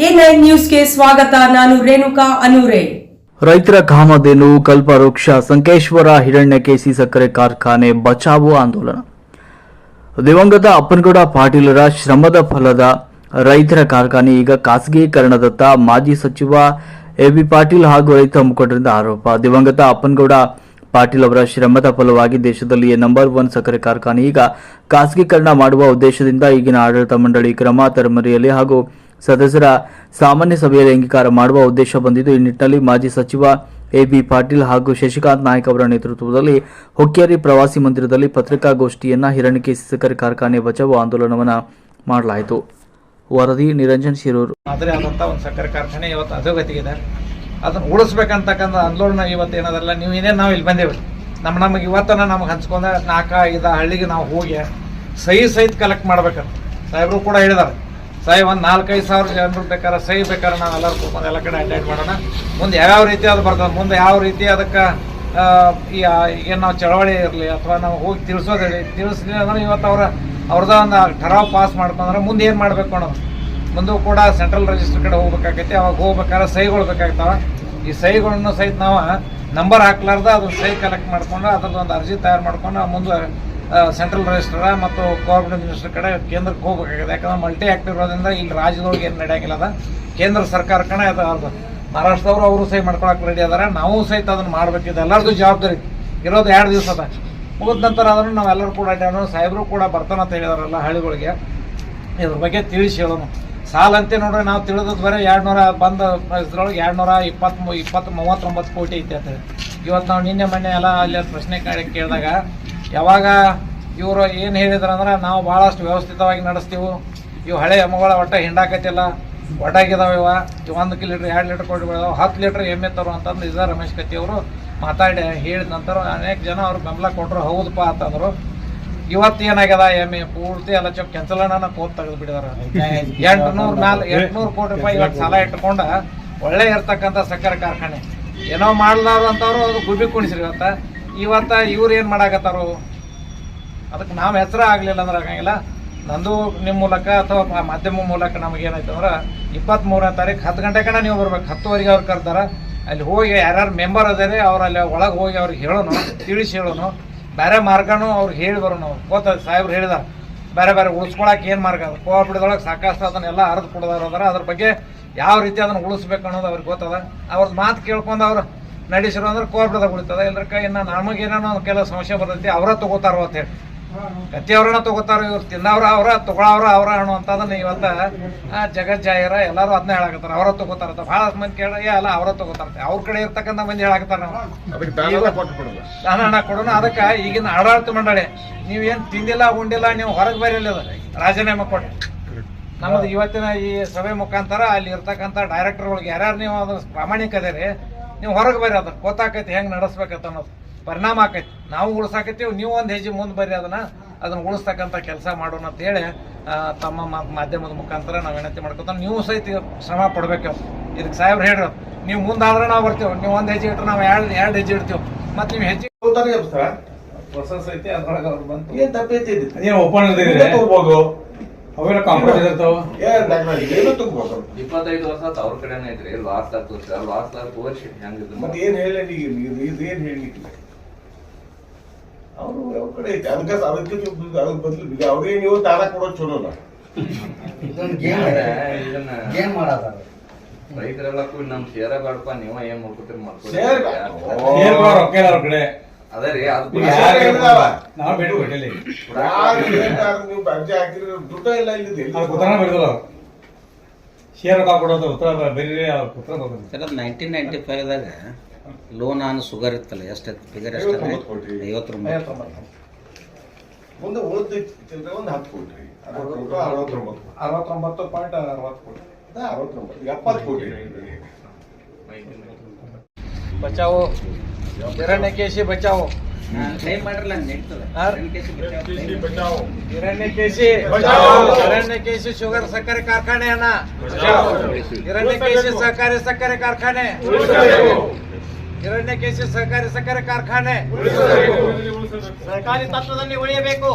ಸ್ವಾಗತ, ನಾನು ರೇಣುಕಾ ಅನೂರೆ. ರೈತರ ಕಾಮಧೇನು, ಕಲ್ಪವೃಕ್ಷ, ಸಂಕೇಶ್ವರ ಹಿರಣ್ಯಕೇಸಿ ಸಕ್ಕರೆ ಕಾರ್ಖಾನೆ, ಬಚಾವು ಆಂದೋಲನ. ದಿವಂಗತ ಅಪ್ಪನಗೌಡ ಪಾಟೀಲರ ಶ್ರಮದ ಫಲದ ರೈತರ ಕಾರ್ಖಾನೆ ಈಗ ಖಾಸಗೀಕರಣದತ್ತ ಮಾಜಿ ಸಚಿವ ಎಬಿ ಪಾಟೀಲ್ ಹಾಗೂ ರೈತ ಮುಖಂಡರಿಂದ ಆರೋಪ. ದಿವಂಗತ ಅಪ್ಪನಗೌಡ ಪಾಟೀಲ್ ಅವರ ಶ್ರಮದ ಫಲವಾಗಿ ದೇಶದಲ್ಲಿಯೇ ನಂಬರ್ ಒನ್ ಸಕ್ಕರೆ ಕಾರ್ಖಾನೆ ಈಗ ಖಾಸಗೀಕರಣ ಮಾಡುವ ಉದ್ದೇಶದಿಂದ ಈಗಿನ ಆಡಳಿತ ಮಂಡಳಿ ಕ್ರಮ ತರಮರಿಯಲ್ಲಿ ಹಾಗೂ ಸದಸ್ಯರ ಸಾಮಾನ್ಯ ಸಭೆಯಲ್ಲಿ ಅಂಗೀಕಾರ ಮಾಡುವ ಉದ್ದೇಶ ಬಂದಿದ್ದು, ಈ ನಿಟ್ಟಿನಲ್ಲಿ ಮಾಜಿ ಸಚಿವ ಎಬಿ ಪಾಟೀಲ್ ಹಾಗೂ ಶಶಿಕಾಂತ್ ನಾಯ್ಕ್ ಅವರ ನೇತೃತ್ವದಲ್ಲಿ ಹೊಕ್ಕೇರಿ ಪ್ರವಾಸಿ ಮಂದಿರದಲ್ಲಿ ಪತ್ರಿಕಾಗೋಷ್ಠಿಯನ್ನ ಹಿರಣಿಕೆ ಸಕ್ಕರೆ ಕಾರ್ಖಾನೆ ಬಚಾವು ಆಂದೋಲನವನ್ನ ಮಾಡಲಾಯಿತು. ವರದಿ ನಿರಂಜನ್ ಶಿರೂರು. ಆದರೆ ಆದಂಥ ಒಂದು ಸಕ್ಕರೆ ಕಾರ್ಖಾನೆ ಇವತ್ತು ಅಧೋಗತಿಗಿದೆ. ಅದನ್ನು ಉಳಿಸ್ಬೇಕಂತಕ್ಕಂಥ ಆಂದೋಲನ ಇವತ್ತು ಏನದಲ್ಲ, ನೀವು ಏನೇನು ನಾವು ಇಲ್ಲಿ ಬಂದೇವೆ ನಮ್ಮ ನಮಗೆ ಇವತ್ತನ ನಮಗೆ ಹಂಚ್ಕೊಂಡ ನಾಲ್ಕು ಐದು ಹಳ್ಳಿಗೆ ನಾವು ಹೋಗಿ ಸಹಿ ಸಹಿತ ಕಲೆಕ್ಟ್ ಮಾಡ್ಬೇಕಂತ. ಸಾಹೇಬರು ಕೂಡ ಹೇಳಿದಾರೆ. ಸಾಹೇಬ್, ಒಂದು ನಾಲ್ಕೈದು ಸಾವಿರ ಜನರು ಬೇಕಾದ್ರೆ ಸಹಿ ಬೇಕಾದ್ರೆ ನಾವು ಎಲ್ಲರೂ ಕೂತ್ಕೊಂಡು ಎಲ್ಲ ಕಡೆ ಅಟೆಂಡ್ ಮಾಡೋಣ. ಮುಂದೆ ಯಾವ್ಯಾವ ರೀತಿ ಅದು ಬರ್ತದೆ, ಮುಂದೆ ಯಾವ ರೀತಿ ಅದಕ್ಕೆ ಈ ಏನು ನಾವು ಚಳವಳಿ ಇರಲಿ ಅಥವಾ ನಾವು ಹೋಗಿ ತಿಳಿಸೋದಿರಲಿ ತಿಳಿಸ್ಲಿ ಅಂದ್ರೆ ಇವತ್ತು ಅವರ ಅವ್ರದ್ದು ಒಂದು ಠರಾವ್ ಪಾಸ್ ಮಾಡ್ಕೊಂಡ್ರೆ ಮುಂದೆ ಏನು ಮಾಡಬೇಕು ಅನ್ನೋದು ಮುಂದೂ ಕೂಡ ಸೆಂಟ್ರಲ್ ರಿಜಿಸ್ಟರ್ ಕಡೆ ಹೋಗ್ಬೇಕಾಗೈತಿ, ಅವಾಗ ಹೋಗ್ಬೇಕಾದ್ರೆ ಸಹಿಗಳು ಬೇಕಾಗ್ತಾವೆ. ಈ ಸಹಿಗಳನ್ನು ಸಹಿತ ನಾವು ನಂಬರ್ ಹಾಕ್ಲಾರ್ದ ಅದನ್ನ ಸಹಿ ಕಲೆಕ್ಟ್ ಮಾಡ್ಕೊಂಡು ಅದ್ರದ್ದು ಒಂದು ಅರ್ಜಿ ತಯಾರು ಮಾಡ್ಕೊಂಡು ಮುಂದೆ ಸೆಂಟ್ರಲ್ ರಿಜಿಸ್ಟರ್ ಮತ್ತು ಕೋಆಪರೇಟಿವ್ ಮಿನಿಸ್ಟರ್ ಕಡೆ ಕೇಂದ್ರಕ್ಕೆ ಹೋಗ್ಬೇಕಾಗಿದೆ. ಯಾಕಂದ್ರೆ ಮಲ್ಟಿ ಆಕ್ಟ್ ಇರೋದ್ರಿಂದ ಇಲ್ಲಿ ರಾಜ್ಯದೊಳಗೆ ಏನು ನಡೆಯಂಗಿಲ್ಲ ಅದ. ಕೇಂದ್ರ ಸರ್ಕಾರ ಕಣ ಅದು ಅವ್ರದ್ದು ಮಹಾರಾಷ್ಟ್ರದವರು ಅವರು ಸಹಿ ಮಾಡ್ಕೊಳಕ್ಕೆ ರೆಡಿ ಅದಾರ. ನಾವು ಸಹಿತ ಅದನ್ನು ಮಾಡಬೇಕಿದೆ ಎಲ್ಲರದ್ದು ಜವಾಬ್ದಾರಿ. ಇರೋದು ಎರಡು ದಿವಸ ಅದ. ಮುಗಿದ ನಂತರ ಅದನ್ನು ನಾವೆಲ್ಲರೂ ಕೂಡ ಅಡ್ಡಾಡೋಣ. ಸಾಹೇಬರು ಕೂಡ ಬರ್ತಾನಂತ ಹೇಳಿದಾರಲ್ಲ ಹಳ್ಳಿಗಳಿಗೆ. ಇದ್ರ ಬಗ್ಗೆ ತಿಳಿಸಿ ಹೇಳೋಣ. ಸಾಲ ಅಂತೆ ನೋಡ್ರಿ, ನಾವು ತಿಳಿದದ್ದು ಬರೀ ಎರಡು ನೂರ ಬಂದ ಇದ್ರೊಳಗೆ ಎರಡು ನೂರ ಇಪ್ಪತ್ತ್ ಇಪ್ಪತ್ತು, ಮೂವತ್ತೊಂಬತ್ತು ಕೋಟಿ ಐತೆ ಅಂತ ಇವತ್ತು ನಾವು ನಿನ್ನೆ, ಮೊನ್ನೆ ಎಲ್ಲ ಅಲ್ಲಿ ಪ್ರಶ್ನೆ ಕೇಳಿ ಕೇಳಿದಾಗ ಯಾವಾಗ ಇವರು ಏನು ಹೇಳಿದ್ರು ಅಂದ್ರೆ ನಾವು ಭಾಳಷ್ಟು ವ್ಯವಸ್ಥಿತವಾಗಿ ನಡೆಸ್ತೀವಿ. ಇವು ಹಳೆ ಎಮ್ಮೆಗಳ ಒಟ್ಟ ಹಿಂಡಾಕತ್ತಿಲ್ಲ. ಒಟ್ಟಾಗಿದಾವ ಇವ. ಒಂದು ಲೀಟ್ರ್ ಎರಡು ಲೀಟ್ರ್ ಕೊಟ್ಟು ಬಿಡೋದು ಹತ್ತು ಲೀಟ್ರ್ ಎಮ್ಮೆ ತರು ಅಂತಂದು ಇದ ರಮೇಶ್ ಕತ್ತಿ ಅವರು ಮಾತಾಡಿ ಹೇಳಿದ ನಂತರ ಅನೇಕ ಜನ ಅವ್ರು ಬೆಂಬಲ ಕೊಟ್ಟರು ಹೌದಪ್ಪ ಅಂತಂದ್ರು. ಇವತ್ತು ಏನಾಗ್ಯದ ಎಮ್ಮೆ? ಪೂರ್ತಿ ಎಲ್ಲ ಚೊಕ್ ಕೆಂಚಲಣ್ಣನ ಕೋತ್ ತೆಗೆದು ಬಿಡಿದಾರ ಎಂಟುನೂರು ಮ್ಯಾಲ ಎಂಟುನೂರು ಕೋಟಿ ರೂಪಾಯಿ ಇವತ್ತು ಸಾಲ ಇಟ್ಕೊಂಡ ಒಳ್ಳೆ ಇರ್ತಕ್ಕಂಥ ಸಕ್ಕರೆ ಕಾರ್ಖಾನೆ. ಏನೋ ಮಾಡಲಾರು ಅಂತವ್ರು ಅದು ಗುಬ್ಬಿ ಕುಣಿಸ್ರಿ ಇವತ್ತ. ಇವತ್ತ ಇವ್ರು ಏನು ಮಾಡಾಕತ್ತಾರು? ಅದಕ್ಕೆ ನಾವು ಹೆಸರು ಆಗಲಿಲ್ಲ ಅಂದ್ರೆ ಆಗಂಗಿಲ್ಲ. ನಂದು ನಿಮ್ಮ ಮೂಲಕ ಅಥವಾ ಮಾಧ್ಯಮ ಮೂಲಕ ನಮಗೆ ಏನಾಯ್ತು ಅಂದ್ರೆ ಇಪ್ಪತ್ತ್ಮೂರನೇ ತಾರೀಕು ಹತ್ತು ಗಂಟೆ ಕಣ ನೀವು ಬರ್ಬೇಕು. ಹತ್ತುವರೆಗೆ ಅವ್ರು ಕರ್ತಾರ ಅಲ್ಲಿ ಹೋಗಿ ಯಾರ್ಯಾರು ಮೆಂಬರ್ ಅದಾರೆ, ಅವ್ರು ಅಲ್ಲಿ ಒಳಗೆ ಹೋಗಿ ಅವ್ರಿಗೆ ಹೇಳೋನು, ತಿಳಿಸಿ ಹೇಳೋನು. ಬೇರೆ ಮಾರ್ಗನೂ ಅವ್ರಿಗೆ ಹೇಳಿ ಬರೋನು. ಗೊತ್ತ? ಸಾಹೇಬ್ರು ಹೇಳಿದಾರೆ. ಬೇರೆ ಬೇರೆ ಉಳಿಸ್ಕೊಳಕ್ಕೆ ಏನು ಮಾರ್ಗ? ಅದು ಕೋಆಪರೇಟಿವ್ದೊಳಗೆ ಸಾಕಷ್ಟು ಅದನ್ನೆಲ್ಲ ಅರ್ದು ಕೊಡೋದಾರ ಅದ್ರ ಬಗ್ಗೆ ಯಾವ ರೀತಿ ಅದನ್ನು ಉಳಿಸ್ಬೇಕು ಅನ್ನೋದು ಅವ್ರಿಗೆ ಗೊತ್ತದ. ಅವ್ರದ್ದು ಮಾತು ಕೇಳ್ಕೊಂಡು ಅವ್ರು ನಡೆಸಿರೋ ಅಂದ್ರೆ ಕೋಆಪರೇಟಿವ್ದಾಗ ಉಳಿತದ ಇಲ್ಲ ಇನ್ನು ನಮಗೇನೋ ಒಂದು ಕೆಲವು ಸಮಸ್ಯೆ ಬರ್ತೈತಿ ಅವರ ತಗೋತಾರೋ ಅಂತ ಹೇಳಿ. ಕತ್ತಿ ಅವ್ರನ್ನ ತಗೋತಾರ ಇವ್ರು ತಿನ್ನವ್ರ ಅವ್ರ ತಗೊಳವ್ರ ಅವ್ರ ಅನ್ನೋ ಅಂತದನ್ನ ಇವತ್ತ ಆ, ಜಗತ್ ಜಾಯರ ಎಲ್ಲಾರು ಅದನ್ನ ಹೇಳಕತ್ತಾರ ಅವರ ತಗೋತಾರ ಬಹಳ ಮಂದಿ ಕೇಳ ಅಲ್ಲ ಅವರ ತಗೋತಾರ ಅವ್ರ ಕಡೆ ಇರ್ತಕ್ಕಂಥ ಮಂದಿ ಹೇಳಕತ್ತಾರ ದಾನ ದಾನ ಹಣ ಕೊಡೋಣ. ಅದಕ್ಕೆ ಈಗಿನ ಆಡಳಿತ ಮಂಡಳಿ ನೀವೇನ್ ತಿಂದಿಲ್ಲ ಉಂಡಿಲ್ಲ ನೀವು ಹೊರಗೆ ಬರಲಿಲ್ಲ ರಾಜೀನಾಮೆ ಕೊಟ್ಟು ನಮ್ಮದು ಇವತ್ತಿನ ಈ ಸಭೆ ಮುಖಾಂತರ ಅಲ್ಲಿ ಇರ್ತಕ್ಕಂಥ ಡೈರೆಕ್ಟರ್ಗಳಿಗೆ ಯಾರ್ಯಾರು ನೀವು ಅದು ಪ್ರಾಮಾಣಿಕ ಅದೇರಿ ನೀವು ಹೊರಗೆ ಬರ್ರಿ ಅದನ್ನ. ಗೊತ್ತಾಕೈತಿ ಹೆಂಗೆ ನಡೆಸ್ಬೇಕಂತ ಅನ್ನೋದು. ಪರಿಣಾಮ ಆಕೈತಿ. ನಾವು ಉಳ್ಸಾಕತ್ತೀವಿ ನೀವು ಒಂದು ಹೆಜ್ಜೆ ಮುಂದೆ ಬರ್ರಿ ಅದನ್ನ. ಅದನ್ನ ಉಳಿಸ್ತಕ್ಕಂಥ ಕೆಲಸ ಮಾಡೋಣ ಅಂತ ಹೇಳಿ ತಮ್ಮ ಮಾ- ಮಾಧ್ಯಮದ ಮುಖಾಂತರ ನಾವು ವಿನಂತಿ ಮಾಡ್ಕೊತ ನೀವು ಸಹಿತ ಶ್ರಮ ಪಡ್ಬೇಕು ಇದಕ್ಕೆ ಸಾಹೇಬ್ರು ಹೇಳ್ರಿ ನೀವು ಮುಂದಾದ್ರೆ ನಾವು ಬರ್ತೀವಿ. ನೀವು ಒಂದು ಹೆಜ್ಜೆ ಇಟ್ಟರೆ ನಾವು ಎರಡು ಎರಡು ಹೆಜ್ಜೆ ಇಡ್ತೀವಿ. ಮತ್ತೆ ನೀವು ಹೆಜ್ಜೆ? ಪ್ರೊಸೆಸ್ ಐತಿ ಅದ್ರೊಳಗೆ ಅವ್ರು ಬಂತು. ಏನ್ ತಪ್ಪೈತಿ ಇದು? ಅದೇನು ಒಪ್ಪಂದ. ಅವೆಲ್ಲ ಕಾಂಪ್ರಮೈಸ್ ಇರ್ತಾವ ಏನ್. ಇಪ್ಪತ್ತೈದು ವರ್ಷ ಅವ್ರ ಕಡೆನೇ ಐತ್ರಿ ಲಾಸ್ಟ್ ಆಗ್ತದೆ ಸರ್? ಲಾಸ್ಟ್ ಆಗಿ ತೋರಿಸಿ ಹೆಂಗಿದ್ರು ಮತ್ತೆ ಏನ್ ಹೇಳಿ ಇದು ಇದು ಏನ್ ಹೇಳಿಕ್ಕಿಲ್ಲ ಅವ್ರು ಅವ್ರ ಕಡೆ ಐತೆ ಅದಕ್ಕೆ ಅದಕ್ಕೆ ನೀವು ಅದ್ರ ಬದ್ಲು ಈಗ ಅವ್ರಿಗೆ ನೀವು ದಾನ ಕೊಡೋದು ಚಲೋ ಅಲ್ಲ ಇದನ್ನ ಗೇಮ್ ಮಾಡೋದ ರೈತರೆಲ್ಲ ಕೂಡಿ ನಮ್ ಶೇರ ಬೇಡಪ್ಪ ನೀವ ಏನ್ ಮಾಡ್ಕೊತೀರಿ ಮಾಡ್ಕೊತೀರಿ. ರೊಕ್ಕ ಅವ್ರ ಕಡೆ. ಅದೇ ರೀ ಅದು ಈಗ ಕೂಡ ಯಾರ್ ಹೇಳಿದಾವ? ನಾವು ಬೇಡ ಕೊಟ್ಟಿಲ್ಲ ಯಾರು ಹೇಳ್ತಾರೆ ನೀವು ಅರ್ಜಿ ಹಾಕಿದ್ರೆ ದುಡ್ಡ ಇಲ್ಲ ಉತ್ತರ ಬಿಡದಲ್ಲ ಅವ್ರು. ಶೇರ್ ರೊಕ್ಕ ಕೊಡೋದು ಉತ್ತರ ಬೇರೆ ಅವ್ರ ಉತ್ತರ ಕೊಡೋದು ಸರ್ ಅದು ನೈನ್ಟೀನ್ ನೈನ್ಟಿ ಫೈವ್ದಾಗ ಲೋನ್ ಆನ್ ಶುಗರ್ ಇತ್ತಲ್ಲ ಎಷ್ಟು ಫಿಗರ್ ಎಷ್ಟು? ಐವತ್ತೊಂಬತ್ತು ಕೋಟಿ. ಐವತ್ತೊಂಬತ್ತು. ಮುಂದೆ ಉಳಿದ ಒಂದು ಹತ್ತು ಕೋಟಿ. ಅರವತ್ತು ಅರವತ್ತೊಂಬತ್ತು. ಅರವತ್ತೊಂಬತ್ತು ಪಾಯಿಂಟ್ ಅರವತ್ತು ಕೋಟಿ. ಅದ ಅರವತ್ತೊಂಬತ್ತು ಎಪ್ಪತ್ತು ಕೋಟಿ. ಬಚಾವು. ಹಿರಣ್ಯಕೇಶಿ ಬಚಾವು? ಹಿರಣ್ಯಕೇಶಿ. ಹಿರಣ್ಯಕೇಶಿ ಶುಗರ್ ಸಕ್ಕರೆ ಕಾರ್ಖಾನೆಯನ್ನ ಹಿರಣ್ಯಕೇಶಿ ಸಹಕಾರಿ ಸಕ್ಕರೆ ಕಾರ್ಖಾನೆ ಹಿರಣ್ಯಕೇಶಿ ಸಹಕಾರಿ ಸಕ್ಕರೆ ಕಾರ್ಖಾನೆ ಸರ್ಕಾರಿ ತತ್ವದಲ್ಲಿ ಉಳಿಯಬೇಕು।